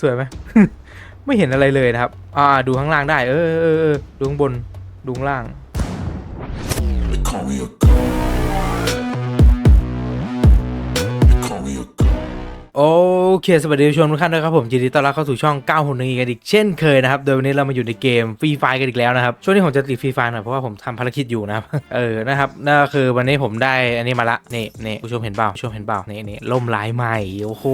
สวยไหม ไม่เห็นอะไรเลยนะครับ อ่า ดูข้างล่างได้ เออเออเออดูข้างบน ดูข้างล่าง They call me a โอเคสวัสดีชมทุกท่านด้วยครับผมยินดีต้อนรับเข้าสู่ช่อง9หนึ่งกันอีกเช่นเคยนะครับ โดยวันนี้เรามาอยู่ในเกมฟรีไฟกันอีกแล้วนะครับ ช่วงนี้ผมจะติดฟรีไฟหน่อยเพราะว่าผมทำภารกิจอยู่นะครับ เออนะครับนั่นคือวันนี้ผมได้อันนี้มาละนี่นี่ผู้ชมเห็นเปล่าผู้ชมเห็นเปล่านี่นี่ล่มลายใหม่โอ้โห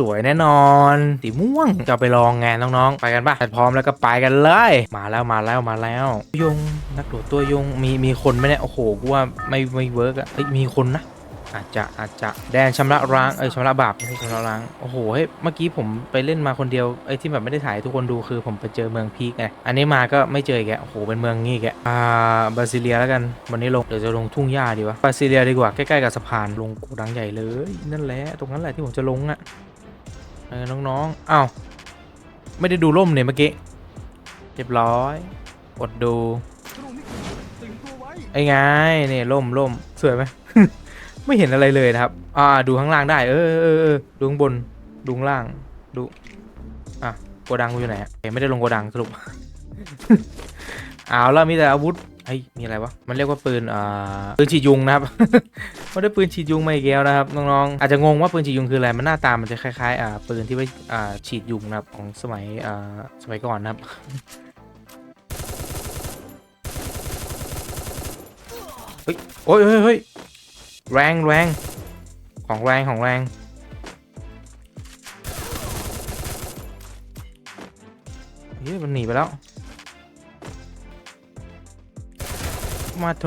สวยแน่นอนสีม่วงจะไปลองงานน้องๆ ไปกันป่ะพร้อมแล้วก็ไปกันเลย มาแล้วมาแล้วมาแล้วยงนักโดดตัวยงมีมีคนไหมเนี่ยโอ้โหกูว่าไม่ไม่เวิร์กอะมีคนนะ อาจจะอาจจะแดนชำระร้างเอ้ยชำระบาปไม่ใช่ชำระร้างโอ้โหเฮ้ยเมื่อกี้ผมไปเล่นมาคนเดียวไอ้ที่แบบไม่ได้ถ่ายทุกคนดูคือผมไปเจอเมืองพีกไงอันนี้มาก็ไม่เจออีกแกโอ้โหเป็นเมืองงี้แกอ่าบาซิเลียแล้วกันวันนี้ลงเดี๋ยวจะลงทุ่งหญ้าดีวะบาซิเลียดีกว่าใกล้ๆกับสะพานลงโกดังใหญ่เลยนั่นแหละตรงนั้นแหละที่ผมจะลงอะเออน้องๆอ้าวไม่ได้ดูร่มเนี่ยเมื่อกี้เรียบร้อยอดดูไอ้ไงเนี่ยร่มร่มสวยไหม ไม่เห็นอะไรเลยนะครับ อ่า ดูข้างล่างได้ เออเออเออดูข้างบน ดูข้างล่าง ดู อะโกดังกูอยู่ไหนอะไม่ได้ลงโกดังสรุปเอาแล้วมีแต่อาวุธเฮ้ย มีอะไรวะ มันเรียกว่าปืน อ่า ปืนฉีดยุงนะครับไม่ได้ปืนฉีดยุงมาอีกแล้วนะครับน้องๆ อาจจะงงว่าปืนฉีดยุงคืออะไร มันหน้าตามันจะคล้ายๆ อ่า ปืนที่ไว้ อ่า ฉีดยุงนะครับของสมัย อ่า สมัยก่อนนะครับเฮ้ยโอ้ยเฮ้ย แรงแรงของแรงของแรงเฮ้ยมันหนีไปแล้ว มาโท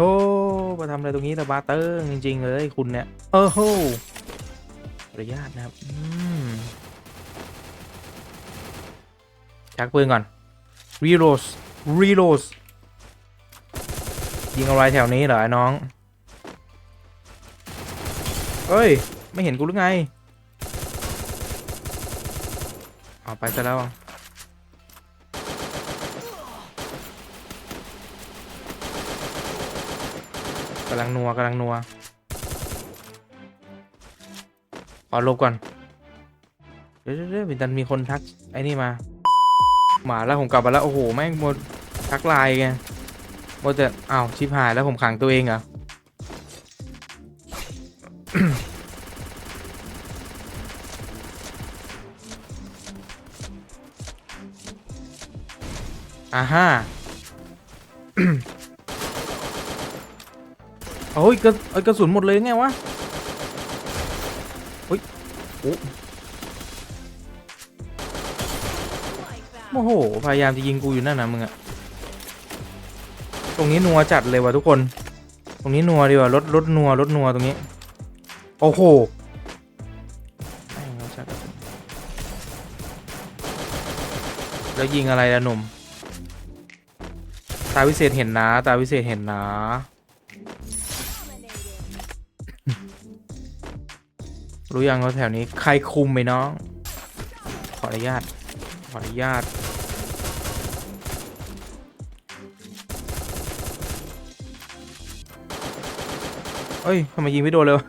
มาทำอะไรตรงนี้ตะบาเตอร์จริง ๆ เลยคุณเนี่ยเออโหขออนุญาตนะครับชักปืนก่อนรีโรสรีโรสยิงอะไรแถวนี้เหรอไอ้น้อง เอ้ย ไม่เห็นกูหรือไงเอาไปซะแล้วกำลังนัวกำลังนัวขอลบก่อน เดี๋ยวเดี๋ยวดันมีคนทัก ไอ้นี่มา มาแล้วผมกลับมาแล้ว โอ้โห แม่งหมดทักไลน์ไงหมดแต่อ้าวชิบหายแล้วผมขังตัวเองเหรอ อ่าฮ่าโอ้ยกระเอ้ยกระสุนหมดเลยไงวะเฮ้ยโอ้โอ้โห พยายามจะยิงกูอยู่นั่นนะมึงอะตรงนี้นัวจัดเลยว่ะทุกคน ตรงนี้นัวดีกว่ารถรถนัวรถนัวตรงนี้ โอ้โหแม่งนัวจัดอะแล้วยิงอะไรล่ะหนุ่ม ตาวิเศษเห็นนะ ตาวิเศษเห็นนะ รู้ยังว่าแถวนี้ใครคุมไหมน้อง ขออนุญาต ขออนุญาต เอ้ยทำไมยิงไม่โดนเลยวะ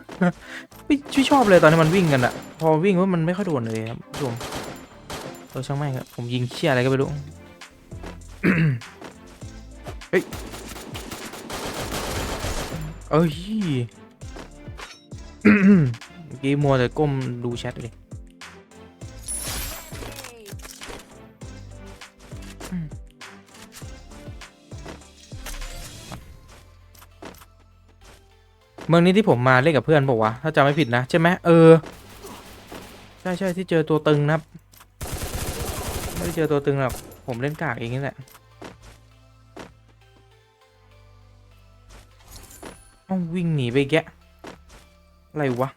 ไม่ชชอบเลยตอนที่มันวิ่งกันอะพอวิ่งว่ามันไม่ค่อยโดนเลยครับผู้ชมเออช่างแม่งครับผมยิงเชี่ยอะไรก็ไม่รู้ ฮ้ย เอ้ยเมื่อกี้มัวแต่ก้มดูแชทเลยเมืองนี้ที่ผมมาเล่นกับเพื่อนบอกว่าถ้าจำไม่ผิดนะ ใช่ไหมเออ ใช่ใช่ที่เจอตัวตึงนะครับ ไม่ได้เจอตัวตึงหรอกผมเล่นกากเองนี่แหละ วิ่งหนีไปแกะอะไรวะ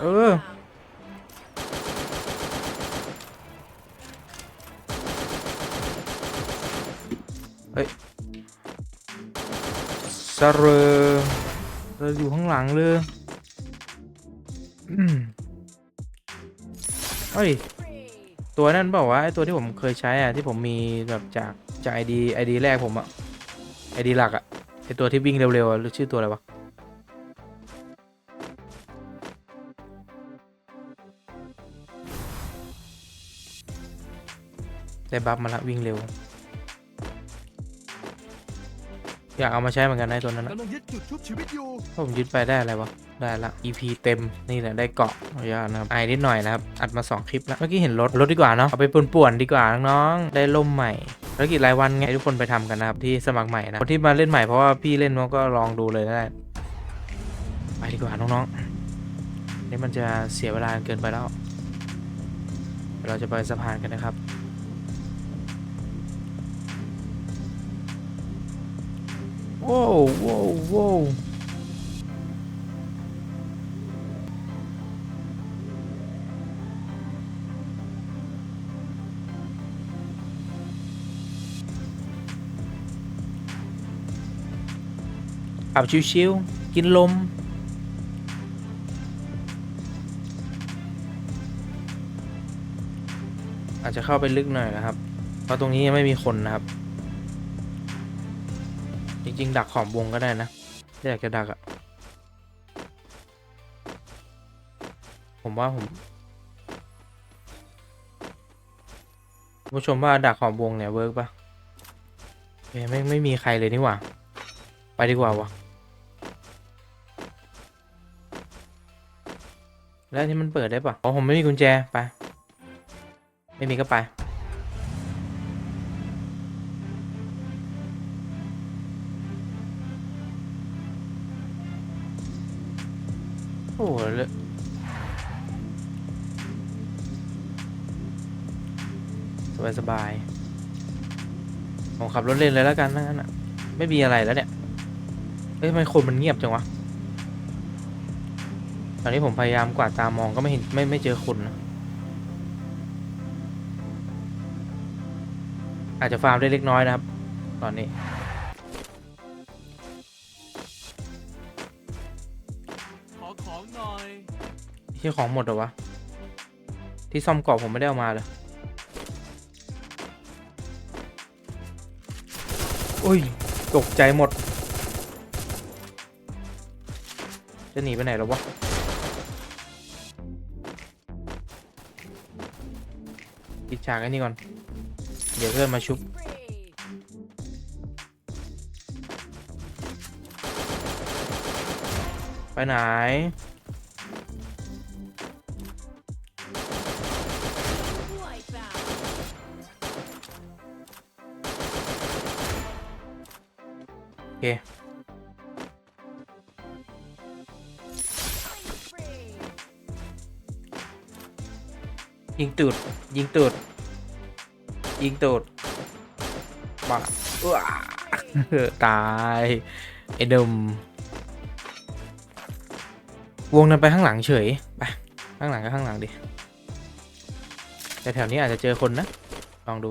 เออเฮ้ยสะเรอเราอยู่ข้างหลังเลยอืมเฮ้ย ตัวนั้นบอกว่าไอตัวที่ผมเคยใช้อะที่ผมมีแบบจากจากไอดีไอดีแรกผมอะไอดีหลักอะไอตัวที่วิ่งเร็วๆรือชื่อตัวอะไรวะได้บัฟมาละวิ่งเร็ว อยากเอามาใช้เหมือนกันนะไอ้ตัวนั้นนะกำลังยึดจุดชุบชีวิตอยู่ถ้าผมยึดไปได้อะไรวะ ได้ละ EP เต็ม นี่แหละได้เกาะขออนุญาตนะครับไอนิดหน่อยนะครับ อัดมา 2 คลิปแล้ว เมื่อกี้เห็นรถ รถดีกว่าเนาะ เอาไปป่วนๆดีกว่าน้องๆ ได้ล่มใหม่ภารกิจรายวันไงให้ทุกคนไปทำกันนะครับที่สมัครใหม่นะ คนที่มาเล่นใหม่เพราะว่าพี่เล่นมันก็ลองดูเลยได้ไปดีกว่าน้องๆนี่มันจะเสียเวลาเกินไปแล้วเดี๋ยวเราจะไปสะพานกันนะครับ โว้วว้วว้วขับชิวๆกินลม อาจจะเข้าไปลึกหน่อยนะครับ เพราะตรงนี้ยังไม่มีคนนะครับ จริงดักขอบวงก็ได้นะถ้าอยากจะดักอะผมว่าผมผู้ชมว่าดักขอบวงเนี่ยเวิร์กปะเอ้ยไม่ไม่มีใครเลยนี่หว่า ไปดีกว่าวะแล้วที่มันเปิดได้ปะอ๋อผมไม่มีกุญแจไป ไม่มีก็ไป อ้โหเลยสบายสบายๆผมขับรถเล่นเลยแล้วกันนั่นอะ ไม่มีอะไรแล้วเนี่ย เอ้ยทำไมคนมันเงียบจังวะ ตอนนี้ผมพยายามกวาดตามองก็ไม่เห็นไม่ไม่เจอคนนะอาจจะฟาร์มได้เล็กน้อยนะครับ ตอนนี้ ที่ของหมดเหรอวะ ที่ซ่อมกรอบผมไม่ได้เอามาเลยอุ้ย ตกใจหมด จะหนีไปไหนแล้ววะ ปิดฉากไอ้นี่ก่อน เดี๋ยวเพื่อนมาชุบ ไปไหน เค ยิงตูด ยิงตูด ยิงตูดมาว้าตายไอ้ดมวงนั้นไปข้างหลังเฉย ไป ข้างหลังก็ข้างหลังดิ แต่แถวนี้อาจจะเจอคนนะ ลองดู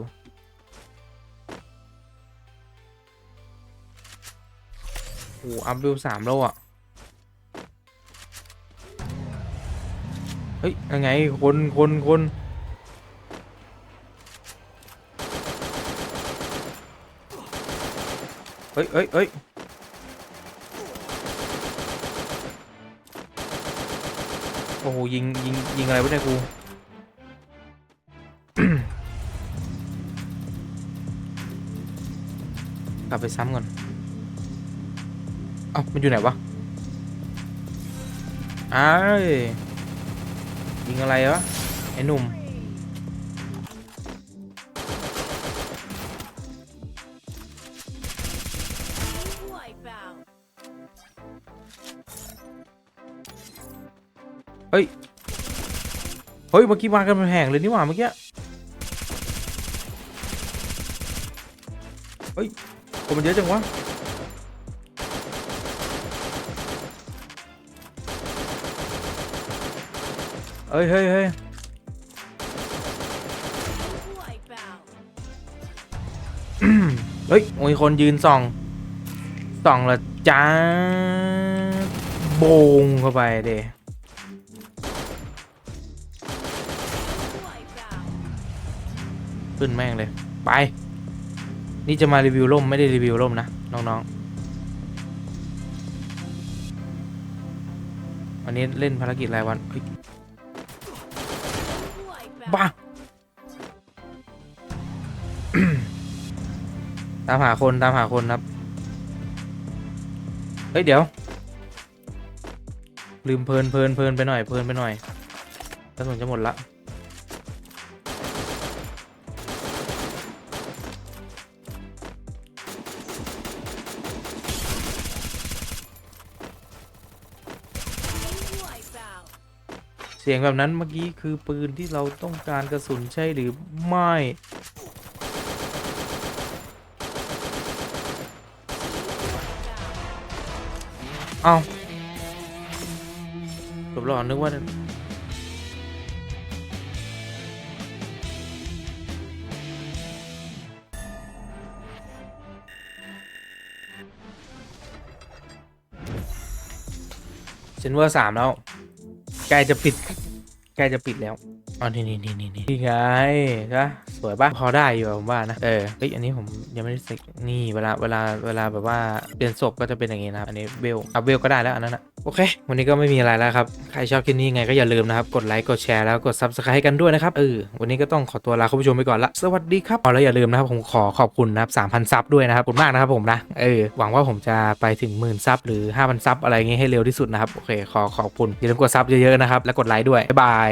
โอ้อัพวิวสามแล้วอะ เฮ้ย ยังไง คนคนคนเฮ้ยเฮ้ยเฮ้ยโอ้โห ยิง ยิง ยิง อะไรวะเนี่ยกูกลับไปซ้ำก่อน อ้ามันอยู่ไหนวะอ้ายยิงอะไรวะ ไอ้หนุ่ม เฮ้ย เฮ้ย เมื่อกี้มากันเป็นแห่งเลยนี่หว่าเมื่อกี้ เฮ้ยคนมันเยอะจังวะ เฮ้ยเฮ้ยเฮ้ยเฮ้ยมีคนยืนส่องส่องละจ้าโบงเข้าไปเดขึ้นแม่งเลย ไป นี่จะมารีวิวร่ม ไม่ได้รีวิวร่มนะ น้องๆวันนี้เล่นภารกิจรายวันเฮ้ย บ้าตามหาคนตามหาคนครับ เฮ้ย เดี๋ยว ลืมเพลินเพลินเพลินไปหน่อยเพลินไปหน่อยกระสุนจะหมดละ เสียงแบบนั้นเมื่อกี้คือปืนที่เราต้องการกระสุนใช่หรือไม่ เอาจบแล้วเหรอนึกว่าเซนเวอร์สามแล้ว ใกล้จะปิดใกล้จะปิดแล้วอ๋อนี่นี่นี่นี่นี่นี่ไงนะ สวยปะพอได้อยู่ผมว่านะเออเฮ้ยอันนี้ผมยังไม่ได้เซ็กนี่เวลาเวลาเวลาแบบว่าเปลี่ยนศพก็จะเป็นอย่างงี้นะครับอันนี้เบลอัพเบลก็ได้แล้วอันนั้นอะโอเค วันนี้ก็ไม่มีอะไรแล้วครับ ใครชอบคลิปนี้ยังไงก็อย่าลืมนะครับ กดไลค์ กดแชร์แล้วกด subscribe ให้กันด้วยนะครับ เออ วันนี้ก็ต้องขอตัวลาคุณผู้ชมไปก่อนละ สวัสดีครับอ๋อแล้วอย่าลืมนะครับ ผมขอขอบคุณนะครับ3,000ซับด้วยนะครับขอบคุณมากนะครับผมนะ เออ หวังว่าผมจะไปถึงหมื่นซับหรือ5,000ซับอะไรเงี้ยให้เร็วที่สุดนะครับ โอเค ขอขอบคุณ อย่าลืมกดซับเยอะๆนะครับ และกดไลค์ด้วย บ๊ายบาย